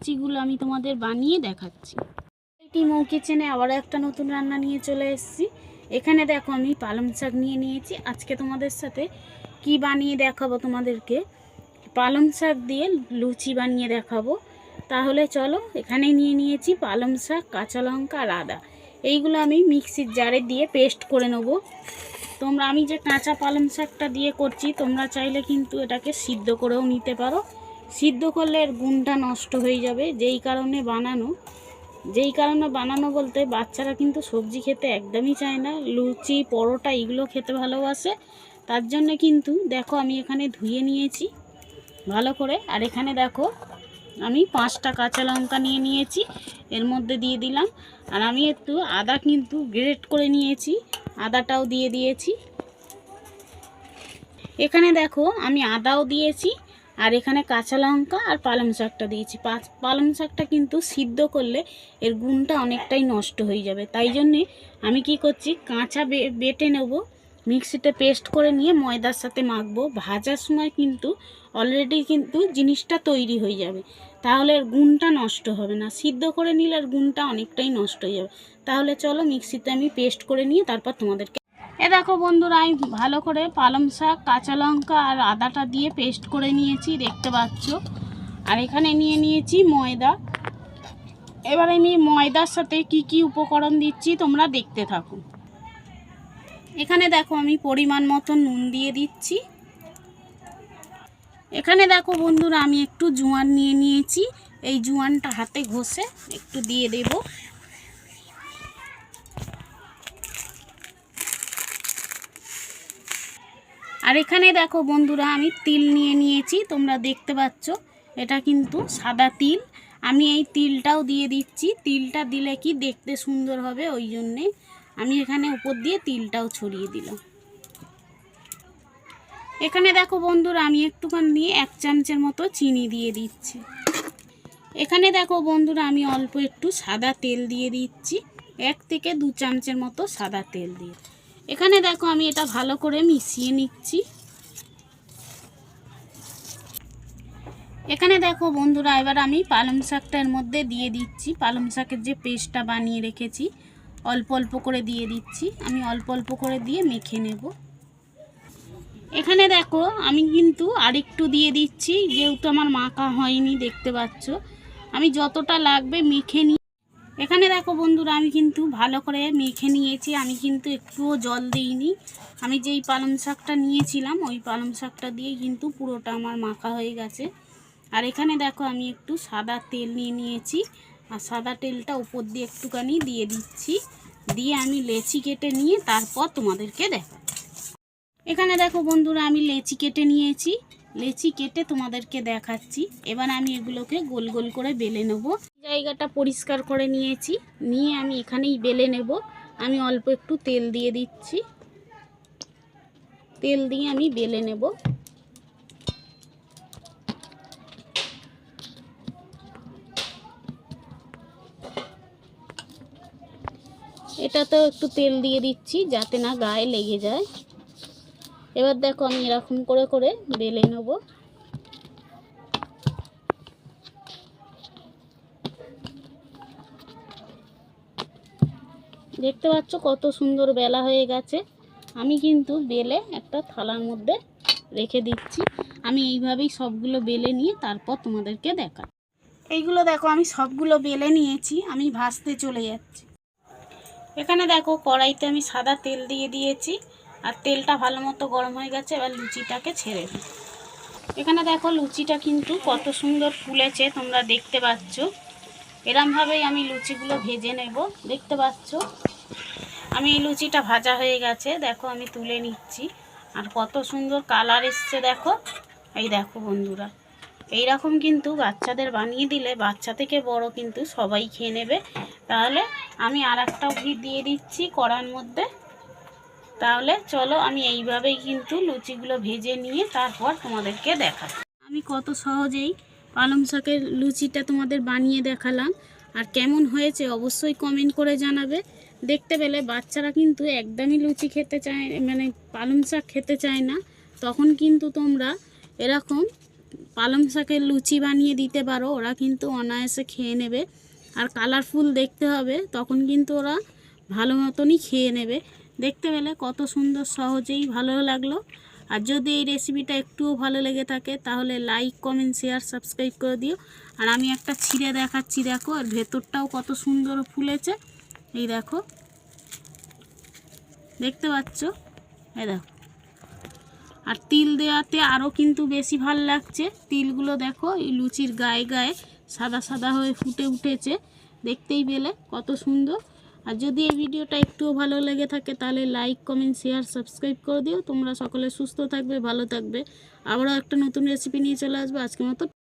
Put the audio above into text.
লুচিগুলো আমি তোমাদের বানিয়ে দেখাচ্ছি। এটি মৌ কিচেনে আবারও একটা নতুন রান্না নিয়ে চলে এসেছি। এখানে দেখো আমি পালং শাক নিয়ে নিয়েছি। আজকে তোমাদের সাথে কি বানিয়ে দেখাবো তোমাদেরকে? পালং শাক দিয়ে লুচি বানিয়ে দেখাবো। তাহলে চলো এখানে নিয়ে নিয়েছি পালং শাক, কাঁচা লঙ্কা আর আদা। এইগুলো আমি মিক্সির জারে দিয়ে পেস্ট করে নেব। তোমরা আমি যে কাঁচা পালং শাকটা দিয়ে করছি, তোমরা চাইলে কিন্তু এটাকে সিদ্ধ করেও নিতে পারো। সিদ্ধ করলে এর গুণটা নষ্ট হয়ে যাবে। যেই কারণে বানানো, যেই কারণে বানানো বলতে বাচ্চারা কিন্তু সবজি খেতে একদমই চায় না। লুচি, পরোটা এগুলো খেতে ভালোবাসে। তার জন্য কিন্তু, দেখো আমি এখানে ধুয়ে নিয়েছি ভালো করে। আর এখানে দেখো, আমি পাঁচটা কাঁচা লঙ্কা নিয়ে নিয়েছি, এর মধ্যে দিয়ে দিলাম। আর আমি একটু আদা কিন্তু গ্রেট করে নিয়েছি, আদাটাও দিয়ে দিয়েছি। এখানে দেখো, আমি আদাও দিয়েছি। আর এখানে কাঁচা লঙ্কা আর পালং শাকটা দিয়েছি। পালং শাকটা কিন্তু সিদ্ধ করলে এর গুণটা অনেকটাই নষ্ট হয়ে যাবে। তাই জন্যে আমি কি করছি, কাঁচা বেটে নেব, মিক্সিতে পেস্ট করে নিয়ে ময়দার সাথে মাখবো। ভাজার সময় কিন্তু অলরেডি কিন্তু জিনিসটা তৈরি হয়ে যাবে। তাহলে এর গুণটা নষ্ট হবে না। সিদ্ধ করে নিলে এর গুণটা অনেকটাই নষ্ট হয়ে যাবে। তাহলে চলো মিক্সিতে আমি পেস্ট করে নিয়ে তারপর তোমাদেরকে এ দেখো বন্ধুরা, আমি ভালো করে পালং শাক, কাঁচা লঙ্কা আর আদাটা দিয়ে পেস্ট করে নিয়েছি, দেখতে পাচ্ছ। আর এখানে নিয়ে নিয়েছি ময়দা। এবার আমি ময়দার সাথে কি কি উপকরণ দিচ্ছি, তোমরা দেখতে থাকো। এখানে দেখো আমি পরিমাণ মতো নুন দিয়ে দিচ্ছি। এখানে দেখো বন্ধুরা, আমি একটু জোয়ান নিয়ে নিয়েছি। এই জোয়ানটা হাতে ঘষে একটু দিয়ে দেবো। আর এখানে দেখো বন্ধুরা, আমি তিল নিয়ে নিয়েছি, তোমরা দেখতে পাচ্ছ। এটা কিন্তু সাদা তিল। আমি এই তিলটাও দিয়ে দিচ্ছি। তিলটা দিলে কি দেখতে সুন্দর হবে, ওই জন্যে আমি এখানে উপর দিয়ে তিলটাও ছড়িয়ে দিলাম। এখানে দেখো বন্ধুরা, আমি একটুখানি দিয়ে এক চামচের মতো চিনি দিয়ে দিচ্ছি। এখানে দেখো বন্ধুরা, আমি অল্প একটু সাদা তেল দিয়ে দিচ্ছি। এক থেকে দু চামচের মতো সাদা তেল দিয়ে এখানে দেখো আমি এটা ভালো করে মিশিয়ে নিচ্ছি। এখানে দেখো বন্ধুরা, এবার আমি পালং শাকটার মধ্যে দিয়ে দিচ্ছি। পালং শাকের যে পেস্টটা বানিয়ে রেখেছি, অল্প অল্প করে দিয়ে দিচ্ছি। আমি অল্প অল্প করে দিয়ে মেখে নেব। এখানে দেখো আমি কিন্তু আরেকটু দিয়ে দিচ্ছি, যেহেতু আমার মাখা হয়নি, দেখতে পাচ্ছ। আমি যতটা লাগবে মেখে নিই এখানে দেখো বন্ধুরা, আমি কিন্তু ভালো করে মেখে নিয়েছি। আমি কিন্তু একটুও জল দিইনি। আমি যেই পালং শাকটা নিয়েছিলাম, ওই পালং শাকটা দিয়ে কিন্তু পুরোটা আমার মাখা হয়ে গেছে। আর এখানে দেখো, আমি একটু সাদা তেল নিয়ে নিয়েছি। আর সাদা তেলটা উপর দিয়ে একটুখানি দিয়ে দিচ্ছি। দিয়ে আমি লেচি কেটে নিয়ে তারপর তোমাদেরকে দেখা এখানে দেখো বন্ধুরা, আমি লেচি কেটে নিয়েছি। লেচি কেটে তোমাদেরকে দেখাচ্ছি। এবার আমি এগুলোকে গোল গোল করে বেলে নেব। জায়গাটা পরিষ্কার করে নিয়েছি। নিয়ে আমি এখানেই বেলে নেব। আমি অল্প একটু তেল দিয়ে দিচ্ছি। তেল দিয়ে আমি বেলে নেব। এটাতেও একটু তেল দিয়ে দিচ্ছি যাতে না গায়ে লেগে যায়। এবার দেখো আমি এরকম করে করে বেলে নেব। দেখতে পাচ্ছ কত সুন্দর বেলা হয়ে গেছে। আমি কিন্তু বেলে একটা থালার মধ্যে রেখে দিচ্ছি। আমি এইভাবেই সবগুলো বেলে নিয়ে তারপর তোমাদেরকে দেখা এইগুলো দেখো, আমি সবগুলো বেলে নিয়েছি, আমি ভাজতে চলে যাচ্ছি। এখানে দেখো, কড়াইতে আমি সাদা তেল দিয়ে দিয়েছি, আর তেলটা ভালো মতো গরম হয়ে গেছে, এবার লুচিটাকে ছেড়ে দিই। এখানে দেখো, লুচিটা কিন্তু কত সুন্দর ফুলেছে, তোমরা দেখতে পাচ্ছ। এরমভাবেই আমি লুচিগুলো ভেজে নেব, দেখতে পাচ্ছ? আমি এই লুচিটা ভাজা হয়ে গেছে, দেখো আমি তুলে নিচ্ছি। আর কত সুন্দর কালার এসছে দেখো। এই দেখো বন্ধুরা এই রকম কিন্তু বাচ্চাদের বানিয়ে দিলে, বাচ্চা থেকে বড় কিন্তু সবাই খেয়ে নেবে। তাহলে আমি আর একটা ঘি দিয়ে দিচ্ছি কড়ার মধ্যে। তাহলে চলো আমি এইভাবেই কিন্তু লুচিগুলো ভেজে নিয়ে তারপর তোমাদেরকে দেখাচ্ছি। আমি কত সহজেই পালং শাকের লুচিটা তোমাদের বানিয়ে দেখালাম। আর কেমন হয়েছে অবশ্যই কমেন্ট করে জানাবে। দেখতে পেলে বাচ্চারা কিন্তু একদমই লুচি খেতে চায় মানে পালং শাক খেতে চায় না। তখন কিন্তু তোমরা এরকম পালং শাকের লুচি বানিয়ে দিতে পারো, ওরা কিন্তু অনায়াসে খেয়ে নেবে। আর কালারফুল দেখতে হবে, তখন কিন্তু ওরা ভালো মতনই খেয়ে নেবে। দেখতে পেলে কত সুন্দর, সহজেই ভালো লাগল। আর যদি এই রেসিপিটা একটুও ভালো লেগে থাকে, তাহলে লাইক, কমেন্ট, শেয়ার, সাবস্ক্রাইব করে দিও। আর আমি একটা ছিঁড়ে দেখাচ্ছি, দেখো, আর ভেতরটাও কত সুন্দর ফুলেছে। এই দেখো। দেখতে পাচ্ছ? এই দেখো। আর তিল দেওয়াতে আরও কিন্তু বেশি ভালো লাগছে। তিলগুলো দেখো, এই লুচির গায়ে গায়ে সাদা সাদা হয়ে ফুটে উঠেছে। দেখতেই পেলে, কত সুন্দর। আর যদি এই ভিডিওটা একটুও ভালো লেগে থাকে, তাহলে লাইক কমেন্ট শেয়ার সাবস্ক্রাইব করে দিও। তোমরা সকলে সুস্থ থাকবে, ভালো থাকবে। আবারও একটা নতুন রেসিপি নিয়ে চলে আসবে। আজকের মতো